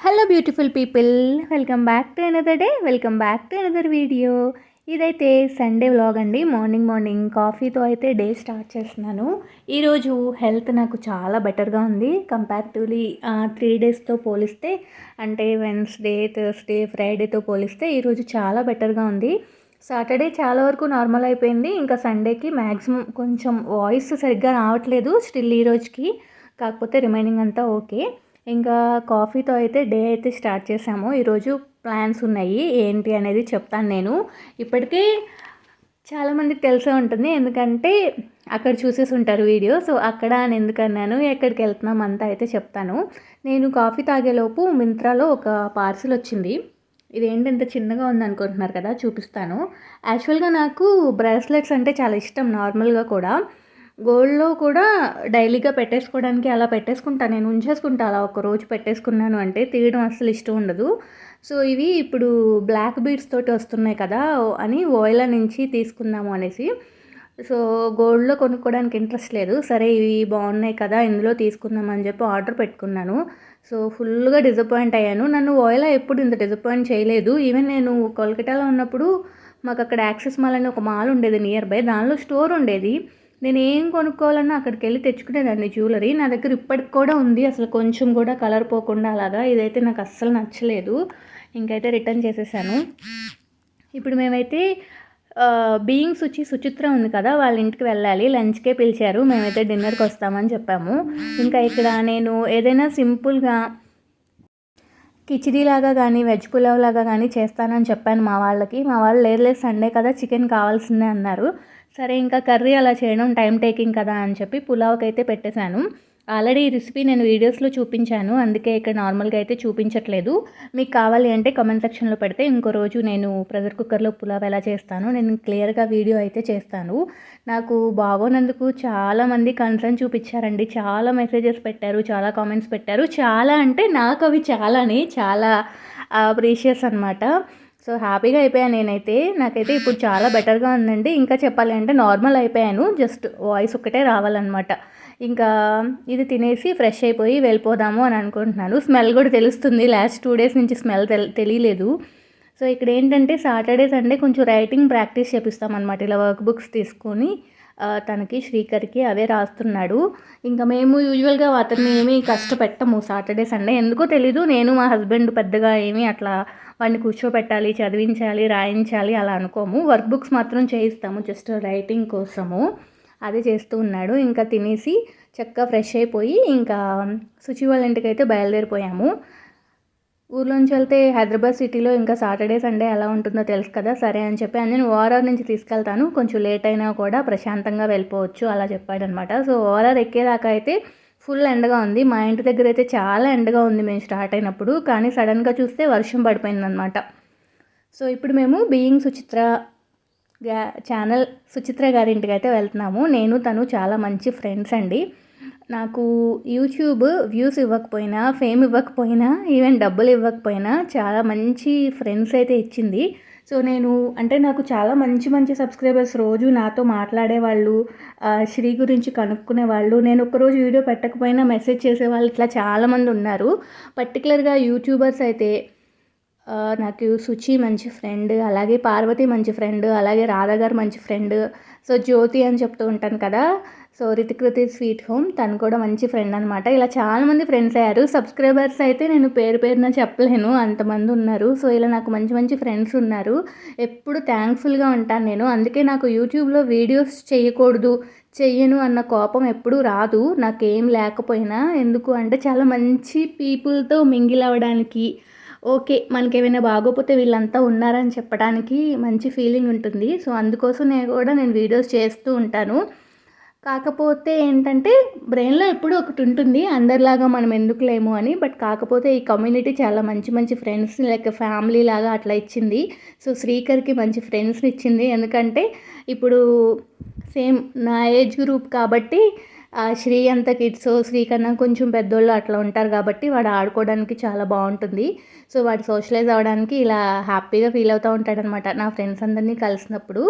Hello beautiful people welcome back to another day welcome back to another video ఇదైతే Sunday vlog అండి. Morning morning కాఫీతో అయితే day start చేస్తున్నాను. ఈరోజు health నాకు చాలా బెటర్గా ఉంది. కంపారిటివ్లీ త్రీ డేస్తో పోలిస్తే అంటే వెన్స్డే థర్స్డే ఫ్రైడేతో పోలిస్తే ఈరోజు చాలా బెటర్గా ఉంది. సాటర్డే చాలా వరకు నార్మల్ అయిపోయింది. ఇంకా సండేకి మ్యాక్సిమం కొంచెం వాయిస్ సరిగ్గా రావట్లేదు. స్టిల్ ఈ రోజుకి. కాకపోతే రిమైనింగ్ అంతా ఓకే ఇంకా కాఫీతో అయితే డే అయితే స్టార్ట్ చేసాము ఈరోజు ప్లాన్స్ ఉన్నాయి. ఏంటి అనేది చెప్తాను నేను. ఇప్పటికే చాలామందికి తెలిసే ఉంటుంది. ఎందుకంటే అక్కడ చూసేసి ఉంటారు వీడియో. సో అక్కడ అని ఎందుకన్నాను ఎక్కడికి వెళ్తున్నాం? అంతా అయితే చెప్తాను. నేను కాఫీ తాగేలోపు మింత్రాలో ఒక పార్సిల్ వచ్చింది. ఇదేంటి ఇంత చిన్నగా ఉంది అనుకుంటున్నారు కదా చూపిస్తాను. యాక్చువల్గా నాకు బ్రాస్లెట్స్ అంటే చాలా ఇష్టం నార్మల్గా కూడా. గోల్డ్లో కూడా డైలీగా పెట్టేసుకోవడానికి అలా పెట్టేసుకుంటాను నేను ఉంచేసుకుంటా అలా ఒక రోజు పెట్టేసుకున్నాను అంటే తీయడం అసలు ఇష్టం ఉండదు. సో ఇవి ఇప్పుడు బ్లాక్ బీడ్స్ తోటి వస్తున్నాయి కదా అని ఓయిల నుంచి తీసుకుందాము అనేసి. సో గోల్డ్లో కొనుక్కోవడానికి ఇంట్రెస్ట్ లేదు. సరే ఇవి బాగున్నాయి కదా ఇందులో తీసుకుందాం అని చెప్పి ఆర్డర్ పెట్టుకున్నాను. సో ఫుల్గా డిసప్పాయింట్ అయ్యాను. నన్ను ఓయిల ఎప్పుడు ఇంత డిసప్పాయింట్ చేయలేదు. ఈవెన్ నేను కోల్కటాలో ఉన్నప్పుడు మాకు అక్కడ యాక్సెస్ మాల్ అని ఒక మాల్ ఉండేది నియర్ బై. దానిలో స్టోర్ ఉండేది. నేను ఏం కొనుక్కోవాలన్నా అక్కడికి వెళ్ళి తెచ్చుకునేదాన్ని జ్యువెలరీ. నా దగ్గర ఇప్పటికి కూడా ఉంది. అసలు కొంచెం కూడా కలర్ పోకుండా అలాగా ఇదైతే నాకు అస్సలు నచ్చలేదు. ఇంకైతే రిటర్న్ చేసేసాను. ఇప్పుడు మేమైతే బీయింగ్స్ వచ్చి సుచిత్ర ఉంది కదా వాళ్ళ ఇంటికి వెళ్ళాలి. లంచ్కే పిలిచారు. మేమైతే డిన్నర్కి వస్తామని చెప్పాము. ఇంకా ఇక్కడ నేను ఏదైనా సింపుల్గా కిచిడీ లాగా కానీ వెజ్ పులావ్ లాగా కానీ చేస్తానని చెప్పాను మా వాళ్ళకి. మా వాళ్ళు లేదు లేదు సండే కదా చికెన్ కావాల్సిందే అన్నారు. సరే ఇంకా కర్రీ అలా చేయడం టైం టేకింగ్ కదా అని చెప్పి పులావ్కి అయితే పెట్టేశాను. ఆల్రెడీ ఈ రెసిపీ నేను వీడియోస్లో చూపించాను అందుకే ఇక్కడ నార్మల్గా అయితే చూపించట్లేదు. మీకు కావాలి అంటే కామెంట్ సెక్షన్లో పెడితే ఇంకో రోజు నేను ప్రెషర్ కుక్కర్లో పులావ్ ఎలా చేస్తాను నేను క్లియర్గా వీడియో అయితే చేస్తాను. నాకు బాగోనందుకు చాలామంది కన్సర్న్ చూపించారండి. చాలా మెసేజెస్ పెట్టారు చాలా కామెంట్స్ పెట్టారు. చాలా అంటే నాకు అవి చాలానే చాలా ప్రీషియస్ అనమాట సో హ్యాపీగా అయిపోయాను నేనైతే. నాకైతే ఇప్పుడు చాలా బెటర్గా ఉందండి. ఇంకా చెప్పాలి అంటే నార్మల్ అయిపోయాను. జస్ట్ వాయిస్ ఒక్కటే రావాలన్నమాట. ఇంకా ఇది తినేసి ఫ్రెష్ అయిపోయి వెళ్ళిపోదాము అని అనుకుంటున్నాను. స్మెల్ కూడా తెలుస్తుంది. లాస్ట్ టూ డేస్ నుంచి స్మెల్ తెలియలేదు. సో ఇక్కడ ఏంటంటే సాటర్డే సండే కొంచెం రైటింగ్ ప్రాక్టీస్ చేపిస్తామన్నమాట. ఇలా వర్క్ బుక్స్ తీసుకొని తనకి శ్రీకర్కి అవే రాస్తున్నాడు. ఇంకా మేము యూజువల్గా అతన్ని ఏమీ కష్టపెట్టము సాటర్డే సండే. ఎందుకో తెలీదు. నేను మా హస్బెండ్ పెద్దగా ఏమీ అట్లా వాడిని కూర్చోబెట్టాలి చదివించాలి రాయించాలి అలా అనుకోము. వర్క్ బుక్స్ మాత్రం చేయిస్తాము జస్ట్ రైటింగ్ కోసము. అదే చేస్తూ ఉన్నాడు. ఇంకా తినేసి చక్కగా ఫ్రెష్ అయిపోయి ఇంకా శుచి వాళ్ళ ఇంటికి అయితే బయలుదేరిపోయాము. ఊర్లోంచి వెళ్తే హైదరాబాద్ సిటీలో ఇంకా సాటర్డే సండే ఎలా ఉంటుందో తెలుసు కదా సరే అని చెప్పి నేను ఓఆర్ఆర్ నుంచి తీసుకెళ్తాను. కొంచెం లేట్ అయినా కూడా ప్రశాంతంగా వెళ్ళిపోవచ్చు అలా చెప్పాడనమాట. సో ఓఆర్ఆర్ ఎక్కేదాకా అయితే ఫుల్ ఎండగా ఉంది. మా ఇంటి దగ్గర అయితే చాలా ఎండగా ఉంది. మేము స్టార్ట్ అయినప్పుడు. కానీ సడన్గా చూస్తే వర్షం పడిపోయిందనమాట సో ఇప్పుడు మేము బీయింగ్ సుచిత్ర గా ఛానల్ సుచిత్ర గారింటికి అయితే వెళ్తున్నాము. నేను తను చాలా మంచి ఫ్రెండ్స్ అండి. నాకు యూట్యూబ్ వ్యూస్ ఇవ్వకపోయినా ఫేమ్ ఇవ్వకపోయినా ఈవెన్ డబ్బులు ఇవ్వకపోయినా చాలా మంచి ఫ్రెండ్స్ అయితే ఇచ్చింది. సో నేను అంటే నాకు చాలా మంచి మంచి సబ్స్క్రైబర్స్ రోజు నాతో మాట్లాడేవాళ్ళు శ్రీ గురించి కనుక్కునే వాళ్ళు నేను ఒకరోజు వీడియో పెట్టకపోయినా మెసేజ్ చేసేవాళ్ళు ఇట్లా చాలామంది ఉన్నారు. పర్టికులర్గా యూట్యూబర్స్ అయితే నాకు సుచి మంచి ఫ్రెండ్ అలాగే పార్వతి మంచి ఫ్రెండ్ అలాగే రాధా గారు మంచి ఫ్రెండ్. సో జ్యోతి అని చెప్తూ ఉంటాను కదా సో రితికృతి స్వీట్ హోమ్. తను కూడా మంచి ఫ్రెండ్ అనమాట ఇలా చాలామంది ఫ్రెండ్స్ అయ్యారు. సబ్స్క్రైబర్స్ అయితే నేను పేరు పేరున చెప్పలేను. అంతమంది ఉన్నారు. సో ఇలా నాకు మంచి మంచి ఫ్రెండ్స్ ఉన్నారు. ఎప్పుడు థ్యాంక్ఫుల్గా ఉంటాను నేను. అందుకే నాకు యూట్యూబ్లో వీడియోస్ చేయకూడదు చెయ్యను అన్న కోపం ఎప్పుడూ రాదు. నాకేం లేకపోయినా. ఎందుకు అంటే చాలా మంచి పీపుల్తో మింగిల్ అవ్వడానికి. ఓకే మనకి ఏమైనా బాగోపోతే వీళ్ళంతా ఉన్నారని చెప్పడానికి మంచి ఫీలింగ్ ఉంటుంది. సో అందుకోసం నేను కూడా నేను వీడియోస్ చేస్తూ ఉంటాను. కాకపోతే ఏంటంటే బ్రెయిన్లో ఎప్పుడూ ఒకటి ఉంటుంది అందరిలాగా మనం ఎందుకు లేము అని. బట్ కాకపోతే ఈ కమ్యూనిటీ చాలా మంచి మంచి ఫ్రెండ్స్ని లైక్ ఫ్యామిలీ లాగా అట్లా ఇచ్చింది. సో శ్రీకర్కి మంచి ఫ్రెండ్స్ని ఇచ్చింది. ఎందుకంటే ఇప్పుడు సేమ్ నా ఏజ్ గ్రూప్ కాబట్టి శ్రీ అంత కిడ్స్ శ్రీ కన్నా కొంచెం పెద్దోళ్ళు అట్లా ఉంటారు కాబట్టి వాడు ఆడుకోవడానికి చాలా బాగుంటుంది. సో వాడు సోషలైజ్ అవ్వడానికి ఇలా హ్యాపీగా ఫీల్ అవుతూ ఉంటాడనమాట నా ఫ్రెండ్స్ అందరినీ కలిసినప్పుడు.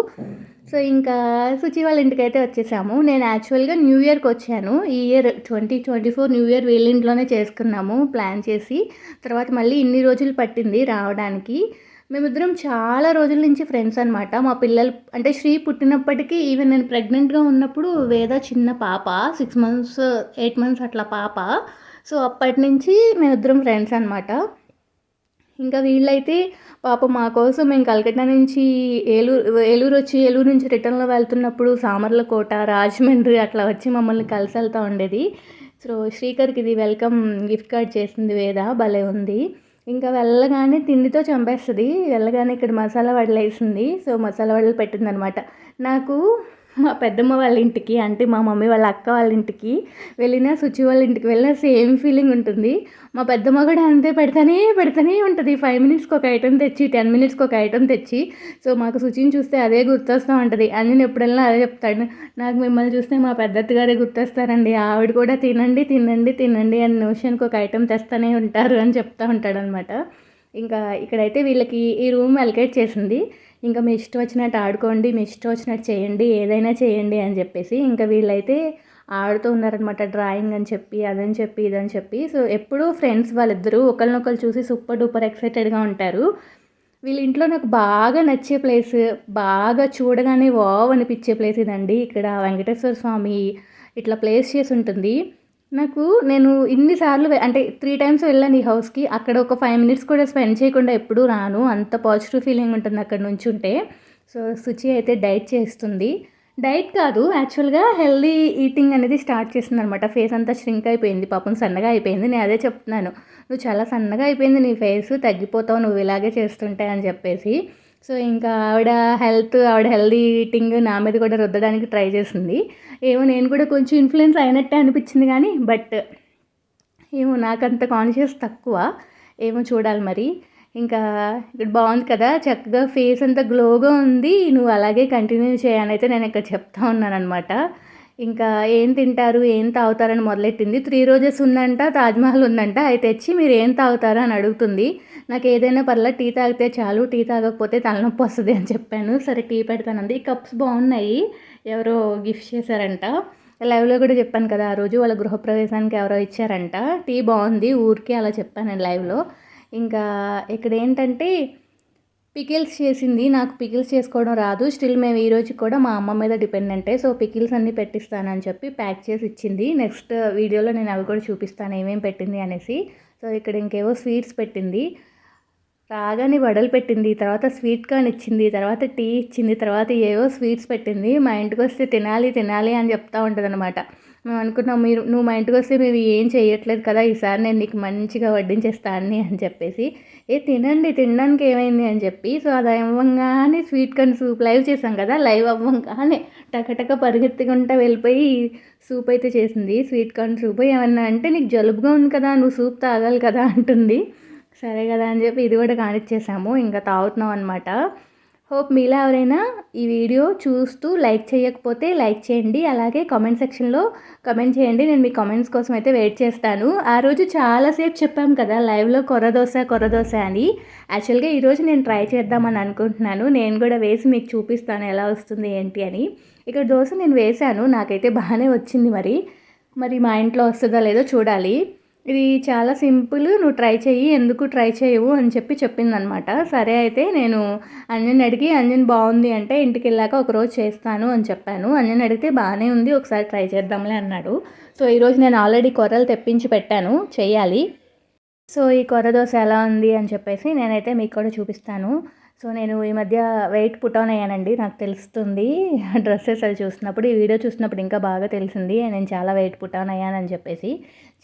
సో ఇంకా సుచి వాళ్ళ ఇంటికి అయితే వచ్చేసాము. నేను యాక్చువల్గా న్యూ ఇయర్కి వచ్చాను. ఈ year twenty twenty four new year వీళ్ళ ఇంట్లోనే చేసుకున్నాము ప్లాన్ చేసి. తర్వాత మళ్ళీ ఇన్ని రోజులు పట్టింది రావడానికి. మేమిద్దరం చాలా రోజుల నుంచి ఫ్రెండ్స్ అనమాట మా పిల్లలు అంటే శ్రీ పుట్టినప్పటికీ ఈవెన్ నేను ప్రెగ్నెంట్గా ఉన్నప్పుడు వేద చిన్న పాప సిక్స్ మంత్స్ ఎయిట్ మంత్స్ అట్లా పాప. సో అప్పటి నుంచి మేమిద్దరం ఫ్రెండ్స్ అనమాట ఇంకా వీళ్ళైతే పాప మా కోసం మేము కలకట్టా నుంచి ఏలూరు ఏలూరు వచ్చి ఏలూరు నుంచి రిటర్న్లో వెళ్తున్నప్పుడు సామర్లకోట రాజమండ్రి అట్లా వచ్చి మమ్మల్ని కలిసి వెళ్తూ ఉండేది. సో శ్రీకర్కి ఇది వెల్కమ్ గిఫ్ట్ కార్డ్ చేసింది వేద భలే ఉంది. ఇంకా వెళ్ళగానే తిండితో చంపేస్తుంది. వెళ్ళగానే ఇక్కడ మసాలా వడలు వేసింది సో మసాలా వడలు పెట్టిందనమాట. నాకు మా పెద్దమ్మ వాళ్ళ ఇంటికి అంటే మా మమ్మీ వాళ్ళ అక్క వాళ్ళ ఇంటికి వెళ్ళినా సుచి వాళ్ళ ఇంటికి వెళ్ళినా సేమ్ ఫీలింగ్ ఉంటుంది. మా పెద్దమ్మ కూడా అంతే పెడతానే పెడతానే ఉంటుంది. ఫైవ్ మినిట్స్కి ఒక ఐటెం తెచ్చి టెన్ మినిట్స్కి ఒక ఐటెం తెచ్చి సో మాకు సుచిని చూస్తే అదే గుర్తొస్తూ ఉంటుంది. అని ఎప్పుడైనా అదే చెప్తాడు నాకు మిమ్మల్ని చూస్తే మా పెద్దత్త గారే గుర్తొస్తారండి. ఆవిడ కూడా తినండి తినండి తినండి అని నిమిషానికి ఒక ఐటెం తెస్తూనే ఉంటారు అని చెప్తూ ఉంటాడనమాట ఇంకా ఇక్కడైతే వీళ్ళకి ఈ రూమ్ అలకేట్ చేసింది. ఇంకా మీ ఇష్టం వచ్చినట్టు ఆడుకోండి మీ ఇష్టం వచ్చినట్టు చేయండి ఏదైనా చేయండి అని చెప్పేసి ఇంకా వీళ్ళైతే ఆడుతూ ఉన్నారనమాట డ్రాయింగ్ అని చెప్పి అదని చెప్పి ఇదని చెప్పి. సో ఎప్పుడూ ఫ్రెండ్స్ వాళ్ళిద్దరూ ఒకరినొకరు చూసి సూపర్ డూపర్ ఎక్సైటెడ్గా ఉంటారు. వీళ్ళ ఇంట్లో నాకు బాగా నచ్చే ప్లేస్ బాగా చూడగానే వావ్ అనిపించే ప్లేస్ ఇదండి. ఇక్కడ వెంకటేశ్వర స్వామి ఇట్లా ప్లేస్ చేసి ఉంటుంది. నాకు నేను ఇన్నిసార్లు అంటే త్రీ టైమ్స్ వెళ్ళాను ఈ హౌస్కి అక్కడ ఒక ఫైవ్ మినిట్స్ కూడా స్పెండ్ చేయకుండా ఎప్పుడూ రాను. అంత పాజిటివ్ ఫీలింగ్ ఉంటుంది అక్కడ నుంచి ఉంటే. సో శుచి అయితే డైట్ చేస్తుంది. డైట్ కాదు యాక్చువల్గా హెల్దీ ఈటింగ్ అనేది స్టార్ట్ చేస్తుంది అనమాట ఫేస్ అంతా ష్రింక్ అయిపోయింది. పాపం సన్నగా అయిపోయింది. నేను అదే చెప్తున్నాను. నువ్వు చాలా సన్నగా అయిపోయింది నీ ఫేస్ తగ్గిపోతావు. నువ్వు ఇలాగే చేస్తుంటే అని చెప్పేసి. సో ఇంకా ఆవిడ హెల్త్ ఆవిడ హెల్దీ ఈటింగ్ నా మీద కూడా రుద్దడానికి ట్రై చేసింది. ఏమో నేను కూడా కొంచెం ఇన్ఫ్లుయెన్స్ అయినట్టే అనిపించింది కానీ బట్ ఏమో నాకంత కాన్షియస్ తక్కువ. ఏమో చూడాలి మరి. ఇంకా ఇక్కడ బాగుంది కదా చక్కగా ఫేస్ అంతా గ్లోగా ఉంది. నువ్వు అలాగే కంటిన్యూ చేయని అయితే నేను ఇక్కడ చెప్తా ఉన్నానమాట ఇంకా ఏం తింటారు ఏం తాగుతారని మొదలెట్టింది. త్రీ రోజెస్ ఉందంట తాజ్మహల్ ఉందంట అయితే తెచ్చి మీరు ఏం తాగుతారు అని అడుగుతుంది. నాకు ఏదైనా పర్లేదు టీ తాగితే చాలు టీ తాగకపోతే తలనొప్పి వస్తుంది అని చెప్పాను. సరే టీ పెడతానంది. ఈ కప్స్ బాగున్నాయి. ఎవరో గిఫ్ట్ చేశారంట. లైవ్లో కూడా చెప్పాను కదా ఆ రోజు వాళ్ళ గృహప్రవేశానికి ఎవరో ఇచ్చారంట. టీ బాగుంది ఊరికే అలా చెప్పాను లైవ్లో. ఇంకా ఇక్కడ ఏంటంటే పికిల్స్ చేసింది. నాకు పికిల్స్ చేసుకోవడం రాదు. స్టిల్ మేము ఈ రోజు కూడా మా అమ్మ మీద డిపెండెంటే. సో పికిల్స్ అన్నీ పెట్టిస్తానని చెప్పి ప్యాక్ చేసి ఇచ్చింది. నెక్స్ట్ వీడియోలో నేను అవి కూడా చూపిస్తాను ఏమేమి పెట్టింది అనేసి. సో ఇక్కడ ఇంకేవో స్వీట్స్ పెట్టింది. రాగానే వడలు పెట్టింది తర్వాత స్వీట్ కార్న్ ఇచ్చింది తర్వాత టీ ఇచ్చింది తర్వాత ఏవో స్వీట్స్ పెట్టింది. మా ఇంటికి వస్తే తినాలి తినాలి అని చెప్తూ ఉంటుంది అనమాట మేము అనుకున్నాం మీరు నువ్వు మా ఇంటికి వస్తే మేము ఏం చేయట్లేదు కదా ఈసారి నేను నీకు మంచిగా వడ్డించేస్తాను అని చెప్పేసి ఏ తినండి తినడానికి ఏమైంది? అని చెప్పి సో అది అవ్వంగానే స్వీట్ కార్న్ సూప్ లైవ్ చేసాం కదా లైవ్ అవ్వంగానే టకటక పరిగెత్తుకుంటా వెళ్ళిపోయి సూప్ అయితే చేసింది. స్వీట్ కార్న్ సూప్ ఏమన్నా అంటే నీకు జలుబుగా ఉంది కదా నువ్వు సూప్ తాగాలి కదా అంటుంది. సరే కదా అని చెప్పి ఇది కూడా కానిచ్చేసాము ఇంకా తాగుతున్నాం అనమాట హోప్ మీలో ఎవరైనా ఈ వీడియో చూస్తూ లైక్ చేయకపోతే లైక్ చేయండి అలాగే కామెంట్ సెక్షన్లో కమెంట్ చేయండి నేను మీ కామెంట్స్ కోసం అయితే వెయిట్ చేస్తాను. ఆ రోజు చాలాసేపు చెప్పాం కదా లైవ్లో కొరదోస దోశ అని. యాక్చువల్గా ఈరోజు నేను ట్రై చేద్దామని అనుకుంటున్నాను నేను కూడా వేసి మీకు చూపిస్తాను ఎలా వస్తుంది ఏంటి అని. ఇక్కడ దోశ నేను వేశాను నాకైతే బాగానే వచ్చింది మరి. మరి మా ఇంట్లో వస్తుందో లేదో చూడాలి. ఇది చాలా సింపుల్ నువ్వు ట్రై చెయ్యి ఎందుకు ట్రై చేయవు అని చెప్పి చెప్పిందనమాట. సరే అయితే నేను అంజన్ అడిగి అంజన్ బాగుంది అంటే ఇంటికి వెళ్ళాక ఒకరోజు చేస్తాను అని చెప్పాను. అంజన్ అడిగితే బాగానే ఉంది ఒకసారి ట్రై చేద్దాంలే అన్నాడు. సో ఈరోజు నేను ఆల్రెడీ కొర్రలు తెప్పించి పెట్టాను చేయాలి సో ఈ కొర్ర దోశ ఎలా ఉంది అని చెప్పేసి నేనైతే మీకు కూడా చూపిస్తాను. సో నేను ఈ మధ్య వెయిట్ పుట్ ఆన్ అయ్యానండి నాకు తెలుస్తుంది. డ్రెస్సెస్ అది చూసినప్పుడు ఈ వీడియో చూసినప్పుడు ఇంకా బాగా తెలిసింది నేను చాలా వెయిట్ పుట్ ఆన్ అయ్యానని చెప్పేసి.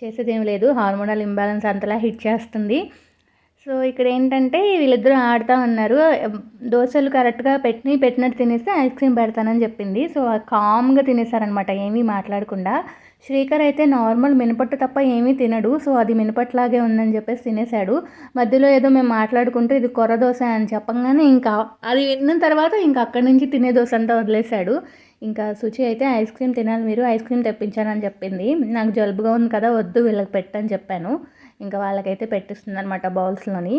చేసేది ఏం లేదు. హార్మోనల్ ఇంబ్యాలెన్స్ అంతలా హిట్ చేస్తుంది. సో ఇక్కడ ఏంటంటే వీళ్ళిద్దరూ ఆడుతూ ఉన్నారు దోశలు కరెక్ట్గా పెట్టి పెట్టినట్టు తినేస్తే ఐస్ క్రీమ్ పెడతానని చెప్పింది. సో కామ్గా తినేసారనమాట ఏమీ మాట్లాడకుండా. శ్రీకర్ అయితే నార్మల్ మినపట్టు తప్ప ఏమీ తినడు. సో అది మినపట్లాగే ఉందని చెప్పేసి తినేశాడు. మధ్యలో ఏదో మేము మాట్లాడుకుంటూ ఇది కొర్ర దోశ అని చెప్పంగానే ఇంకా అది విన్న తర్వాత ఇంకా అక్కడి నుంచి తినే దోశ అంతా వదిలేశాడు. ఇంకా శుచి అయితే ఐస్ క్రీమ్ తినాలి మీరు ఐస్ క్రీమ్ తెప్పించానని చెప్పింది. నాకు జలుబుగా ఉంది కదా వద్దు వీళ్ళకి పెట్టని చెప్పాను. ఇంకా వాళ్ళకైతే పెట్టిస్తుంది అనమాట బౌల్స్లోని.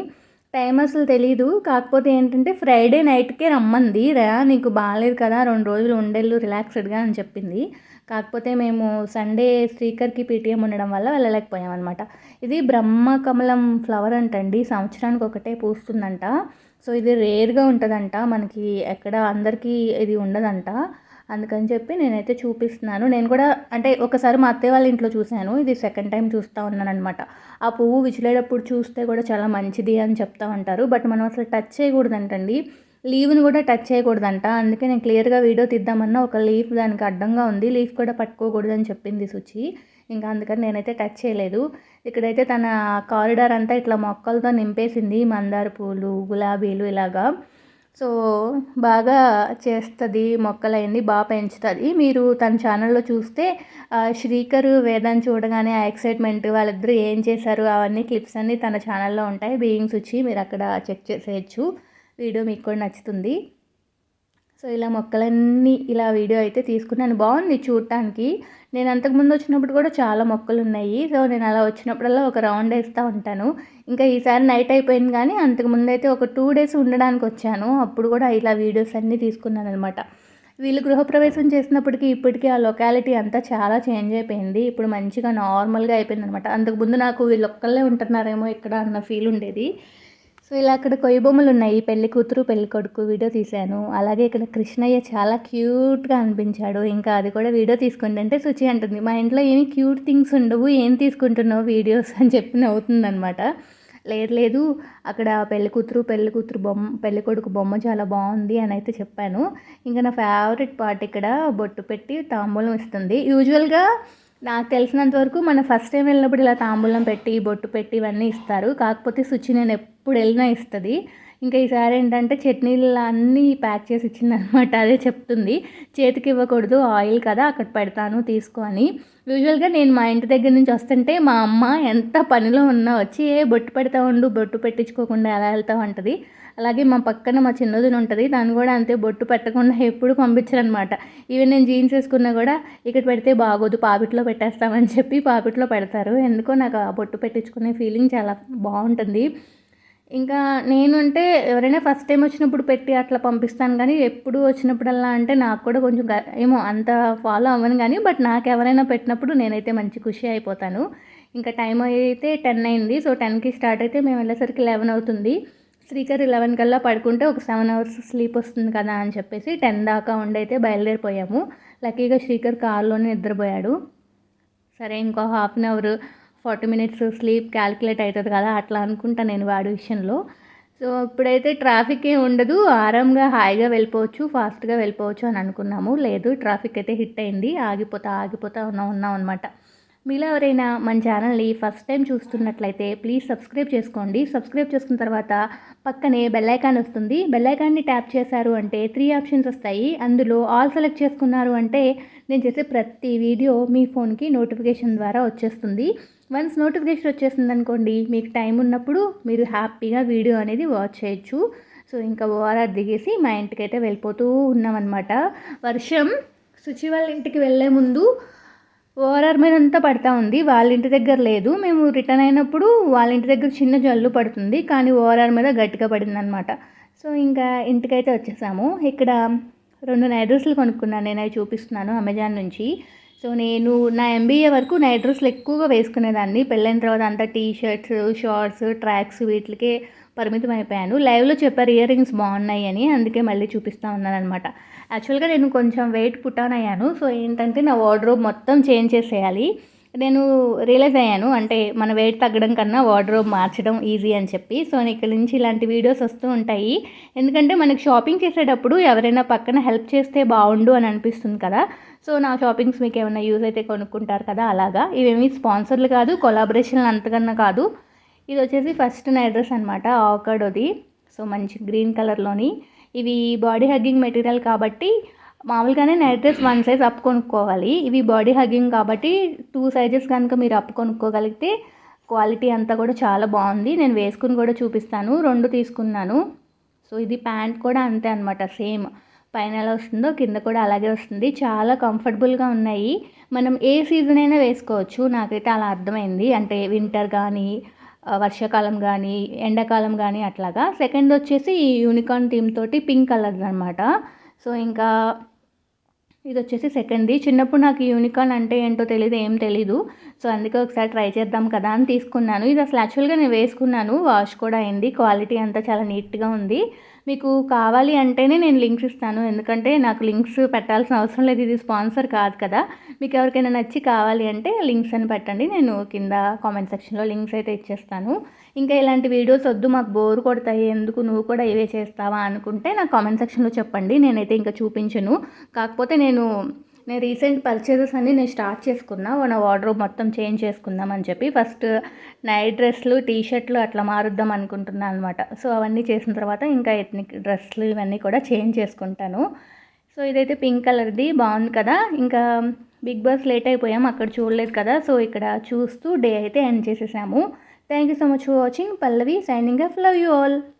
టైం అసలు తెలీదు. కాకపోతే ఏంటంటే ఫ్రైడే నైట్కే రమ్మంది. రా నీకు బాగాలేదు కదా రెండు రోజులు ఉండేళ్ళు రిలాక్స్డ్గా అని చెప్పింది. కాకపోతే మేము సండే స్పీకర్కి పీటీఎం ఉండడం వల్ల వెళ్ళలేకపోయాం అనమాట ఇది బ్రహ్మకమలం ఫ్లవర్ అంటండి. సంవత్సరానికి ఒకటే పూస్తుందంట. సో ఇది రేర్గా ఉంటుందంట. మనకి ఎక్కడ అందరికీ ఇది ఉండదంట. అందుకని చెప్పి నేనైతే చూపిస్తున్నాను. నేను కూడా అంటే ఒకసారి మా అత్తయ్య వాళ్ళ ఇంట్లో చూశాను. ఇది సెకండ్ టైం చూస్తూ ఉన్నాను అనమాట ఆ పువ్వు విచిలేటప్పుడు చూస్తే కూడా చాలా మంచిది అని చెప్తా ఉంటారు. బట్ మనం అసలు టచ్ చేయకూడదంటండి. లీవ్ని కూడా టచ్ చేయకూడదంట. అందుకే నేను క్లియర్గా వీడియో తీద్దామన్నా ఒక లీఫ్ దానికి అడ్డంగా ఉంది. లీఫ్ కూడా పట్టుకోకూడదని చెప్పింది సుచి. ఇంకా అందుకని నేనైతే టచ్ చేయలేదు. ఇక్కడైతే తన కారిడార్ అంతా ఇట్లా మొక్కలతో నింపేసింది. మందార పూలు గులాబీలు ఇలాగా. సో బాగా చేస్తుంది మొక్కలన్నీ బాగా పెంచుతుంది. మీరు తన ఛానల్లో చూస్తే శ్రీకర్ వేదాన్ని చూడగానే ఆ ఎక్సైట్మెంట్ వాళ్ళిద్దరూ ఏం చేశారు అవన్నీ క్లిప్స్ అన్నీ తన ఛానల్లో ఉంటాయి. బీయింగ్స్ వచ్చి మీరు అక్కడ చెక్ చేసేయచ్చు. వీడియో మీకు కూడా నచ్చుతుంది. సో ఇలా మొక్కలన్నీ ఇలా వీడియో అయితే తీసుకున్నాను. బాగుంది చూడటానికి నేను అంతకుముందు వచ్చినప్పుడు కూడా చాలా మొక్కలు ఉన్నాయి. సో నేను అలా వచ్చినప్పుడల్లా ఒక రౌండ్ వేస్తూ ఉంటాను. ఇంకా ఈసారి నైట్ అయిపోయింది కానీ అంతకుముందు అయితే ఒక టూ డేస్ ఉండడానికి వచ్చాను. అప్పుడు కూడా ఇలా వీడియోస్ అన్నీ తీసుకున్నాను అనమాట వీళ్ళు గృహప్రవేశం చేసినప్పటికీ ఇప్పటికీ ఆ లొకాలిటీ అంతా చాలా చేంజ్ అయిపోయింది. ఇప్పుడు మంచిగా నార్మల్గా అయిపోయింది అనమాట అంతకుముందు నాకు వీళ్ళు ఒక్కళ్ళే ఉంటున్నారేమో ఇక్కడ అన్న ఫీల్ ఉండేది. సో ఇలా అక్కడ కొయ్య బొమ్మలు ఉన్నాయి. పెళ్ళి కూతురు పెళ్ళి కొడుకు వీడియో తీశాను. అలాగే ఇక్కడ కృష్ణయ్య చాలా క్యూట్గా అనిపించాడు. ఇంకా అది కూడా వీడియో తీసుకుంటే అంటే శుచి అంటుంది. మా ఇంట్లో ఏమి క్యూట్ థింగ్స్ ఉండవు. ఏం తీసుకుంటున్నావు వీడియోస్ అని చెప్పి నవ్వుతుందనమాట లేదు లేదు. అక్కడ పెళ్ళి కూతురు పెళ్ళి కూతురు బొమ్మ పెళ్ళి కొడుకు బొమ్మ చాలా బాగుంది అని అయితే చెప్పాను. ఇంకా నా ఫేవరెట్ పార్ట్ ఇక్కడ బొట్టు పెట్టి తాంబూలం ఇస్తుంది. యూజువల్గా నాకు తెలిసినంత వరకు మన ఫస్ట్ టైం వెళ్ళినప్పుడు ఇలా తాంబూలం పెట్టి బొట్టు పెట్టి ఇవన్నీ ఇస్తారు. కాకపోతే సుచి నేను ఎప్పుడు వెళ్ళినా ఇస్తుంది. ఇంకా ఈసారి ఏంటంటే చట్నీలు అన్నీ ప్యాక్ చేసి ఇచ్చిందనమాట. అదే చెప్తుంది. చేతికి ఇవ్వకూడదు ఆయిల్ కదా అక్కడ పెడతాను తీసుకో అని. యూజువల్గా నేను మా ఇంటి దగ్గర నుంచి వస్తుంటే మా అమ్మ ఎంత పనిలో ఉన్నా వచ్చి ఏ బొట్టు పెడతా ఉండు బొట్టు పెట్టించుకోకుండా ఎలా వెళ్తావు? అంటది. అలాగే మా పక్కన మా చిన్నదిని ఉంటుంది. దాన్ని కూడా అంతే బొట్టు పెట్టకుండా ఎప్పుడు పంపించారనమాట. ఈవెన్ నేను జీన్స్ వేసుకున్నా కూడా ఇక్కడ పెడితే బాగోదు పాపిట్లో పెట్టేస్తామని చెప్పి పాపిట్లో పెడతారు. ఎందుకో నాకు ఆ బొట్టు పెట్టించుకునే ఫీలింగ్ చాలా బాగుంటుంది. ఇంకా నేను అంటే ఎవరైనా ఫస్ట్ టైం వచ్చినప్పుడు పెట్టి అట్లా పంపిస్తాను కానీ ఎప్పుడు వచ్చినప్పుడల్లా అంటే నాకు కూడా కొంచెం ఏమో అంత ఫాలో అవ్వను కానీ బట్ నాకు ఎవరైనా పెట్టినప్పుడు నేనైతే మంచి ఖుషి అయిపోతాను. ఇంకా టైం అయితే టెన్ అయింది. సో టెన్కి స్టార్ట్ అయితే మేము వెళ్ళేసరికి లెవెన్ అవుతుంది. శ్రీకర్ లెవెన్ కల్లా పడుకుంటే ఒక సెవెన్ అవర్స్ స్లీప్ వస్తుంది కదా అని చెప్పేసి టెన్ దాకా ఉండైతే బయలుదేరిపోయాము. లక్కీగా శ్రీకర్ కారులోనే నిద్రపోయాడు. సరే ఇంకో half an hour forty minutes sleep calculate అవుతుంది కదా అట్లా అనుకుంటా నేను వాడి విషయంలో. సో ఇప్పుడైతే ట్రాఫిక్ ఏం ఉండదు ఆరాంగా హాయిగా వెళ్ళిపోవచ్చు ఫాస్ట్గా వెళ్ళిపోవచ్చు అని అనుకున్నాము. లేదు ట్రాఫిక్ అయితే హిట్ అయింది ఆగిపోతా ఆగిపోతా ఉన్నాం ఉన్నాం అనమాట మీలో ఎవరైనా మన ఛానల్ని ఫస్ట్ టైం చూస్తున్నట్లయితే ప్లీజ్ సబ్స్క్రైబ్ చేసుకోండి. సబ్స్క్రైబ్ చేసుకున్న తర్వాత పక్కనే బెల్లైకాన్ వస్తుంది. బెల్లైకాన్ని ట్యాప్ చేశారు అంటే త్రీ ఆప్షన్స్ వస్తాయి. అందులో ఆల్ సెలెక్ట్ చేసుకున్నారు అంటే నేను చేసే ప్రతి వీడియో మీ ఫోన్కి నోటిఫికేషన్ ద్వారా వచ్చేస్తుంది. వన్స్ నోటిఫికేషన్ వచ్చేసింది అనుకోండి మీకు టైం ఉన్నప్పుడు మీరు హ్యాపీగా వీడియో అనేది వాచ్ చేయొచ్చు. సో ఇంకా ఓఆర్ఆర్ దిగేసి మా ఇంటికైతే వెళ్ళిపోతూ ఉన్నామన్నమాట. వర్షం శుచి వాళ్ళ ఇంటికి వెళ్ళే ముందు ఓఆర్ఆర్ మీద అంతా పడతా ఉంది. వాళ్ళ ఇంటి దగ్గర లేదు. మేము రిటర్న్ అయినప్పుడు వాళ్ళ ఇంటి దగ్గర చిన్న జల్లు పడుతుంది. కానీ ఓఆర్ఆర్ మీద గట్టిగా పడింది అనమాట సో ఇంకా ఇంటికైతే వచ్చేసాము. ఇక్కడ రెండు నైట్ డ్రెస్సులు కొనుక్కున్నాను. నేను అవి చూపిస్తున్నాను అమెజాన్ నుంచి. సో నేను నా ఎంబీఏ వరకు నైట్ డ్రెస్సులు ఎక్కువగా వేసుకునేదాన్ని. పెళ్ళైన తర్వాత అంతా టీ షర్ట్స్ షార్ట్స్ ట్రాక్స్ వీటికే పరిమితం అయిపోయాను. లైవ్లో చెప్పారు ఇయర్ రింగ్స్ బాగున్నాయి అని. అందుకే మళ్ళీ చూపిస్తూ ఉన్నాను అనమాట యాక్చువల్గా నేను కొంచెం వెయిట్ పుట్టానయ్యాను సో ఏంటంటే నా వార్డ్రోబ్ మొత్తం చేంజ్ చేసేయాలి. నేను రియలైజ్ అయ్యాను. అంటే మన వెయిట్ తగ్గడం కన్నా వార్డ్రోబ్ మార్చడం ఈజీ అని చెప్పి. సో ఇక్కడ నుంచి ఇలాంటి వీడియోస్ వస్తూ ఉంటాయి. ఎందుకంటే మనకి షాపింగ్ చేసేటప్పుడు ఎవరైనా పక్కన హెల్ప్ చేస్తే బాగుండు అని అనిపిస్తుంది కదా. సో నా షాపింగ్స్ మీకు ఏమైనా యూజ్ అయితే కొనుక్కుంటారు కదా అలాగా. ఇవేమీ స్పాన్సర్లు కాదు కొలాబరేషన్లు అంతకన్నా కాదు. ఇది వచ్చేసి ఫస్ట్ నా అడ్రస్ అనమాట ఆకర్డోది సో మంచి గ్రీన్ కలర్లోని ఇవి బాడీ హగ్గింగ్ మెటీరియల్ కాబట్టి మామూలుగానే night dress one size up కొనుక్కోవాలి. ఇవి బాడీ హగ్గింగ్ కాబట్టి టూ సైజెస్ కనుక మీరు అప్ కొనుక్కోగలిగితే క్వాలిటీ అంతా కూడా చాలా బాగుంది. నేను వేసుకుని కూడా చూపిస్తాను. రెండు తీసుకున్నాను. సో ఇది ప్యాంట్ కూడా అంతే అనమాట సేమ్. పైన ఎలా వస్తుందో కింద కూడా అలాగే వస్తుంది. చాలా కంఫర్టబుల్గా ఉన్నాయి. మనం ఏ సీజన్ అయినా వేసుకోవచ్చు. నాకైతే అలా అర్థమైంది. అంటే వింటర్ కానీ వర్షాకాలం కానీ ఎండాకాలం కానీ అట్లాగా. సెకండ్ వచ్చేసి ఈ యూనికార్న్ థీమ్ తోటి పింక్ కలర్ అనమాట సో ఇంకా ఇది వచ్చేసి సెకండ్ది. చిన్నప్పుడు నాకు యూనికార్న్ అంటే ఏంటో తెలియదు ఏం తెలీదు. సో అందుకే ఒకసారి ట్రై చేద్దాం కదా అని తీసుకున్నాను. ఇది అసలు యాక్చువల్గా నేను వేసుకున్నాను వాష్ కూడా అయింది. క్వాలిటీ అంతా చాలా నీట్గా ఉంది. మీకు కావాలి అంటేనే నేను లింక్స్ ఇస్తాను. ఎందుకంటే నాకు లింక్స్ పెట్టాల్సిన అవసరం లేదు. ఇది స్పాన్సర్ కాదు కదా. మీకు ఎవరికైనా నచ్చి కావాలి అంటే లింక్స్ అని పెట్టండి. నేను కింద కామెంట్ సెక్షన్లో లింక్స్ అయితే ఇచ్చేస్తాను. ఇంకా ఇలాంటి వీడియోస్ వద్దు మాకు బోర్ కొడతాయి ఎందుకు నువ్వు కూడా ఇవే చేస్తావా అనుకుంటే నాకు కామెంట్ సెక్షన్లో చెప్పండి నేనైతే ఇంకా చూపించను. కాకపోతే నేను నేను రీసెంట్ పర్చేజెస్ అన్ని నేను స్టార్ట్ చేసుకున్నా మన వార్డ్రోబ్ మొత్తం చేంజ్ చేసుకుందాం అని చెప్పి ఫస్ట్ నైట్ డ్రెస్లు టీ షర్ట్లు అట్లా మారుద్దాం అనుకుంటున్నాను అనమాట సో అవన్నీ చేసిన తర్వాత ఇంకా ఎత్నిక్ డ్రెస్లు ఇవన్నీ కూడా చేంజ్ చేసుకుంటాను. సో ఇదైతే పింక్ కలర్ది బాగుంది కదా. ఇంకా బిగ్ బాస్ లేట్ అయిపోయాం అక్కడ చూడలేదు కదా. సో ఇక్కడ చూస్తూ డే అయితే ఎండ్ చేసేసాము. Thank you so much for watching. Pallavi signing off. Love you all.